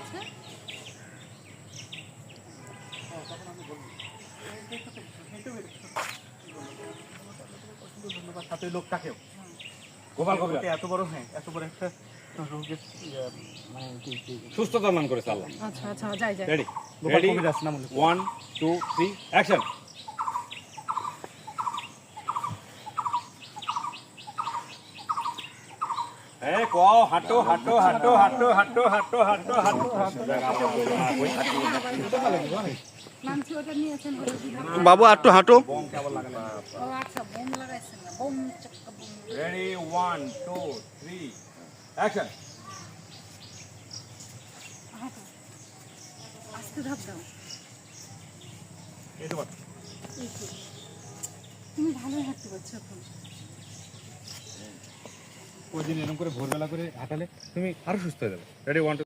আছে ধন্যবাদ সাথে লোকটাকেও গোপাল কবিরাজ। এত বড় হ্যাঁ এত বড় একটা রোগের ইয়ে, মানে সুস্থতা দান করেছে আল্লাহ আচ্ছা আচ্ছা যাই যাই। রেডি গোপাল রেডি কবিরাজ নাম উল্লেখ। ওয়ান টু থ্রি অ্যাকশন হ্যাঁ কও হাঁটো হাঁটো হাঁটো হাঁটো হাঁটো হাঁটো হাঁটো হাঁটো। মানছি ওটা নিয়েছেন হলো বিধান বাবু একটু হাঁটো। আচ্ছা ready one two three action হাঁটো আস্তে ধাপ দাও এই তো বল। এই তো। তুমি ভালোই হাঁটতে পারছ এখন। ওই দিন এরকম করে ভোরবেলা করে হাঁটালে তুমি আরও সুস্থ হয়ে যাবে। Ready one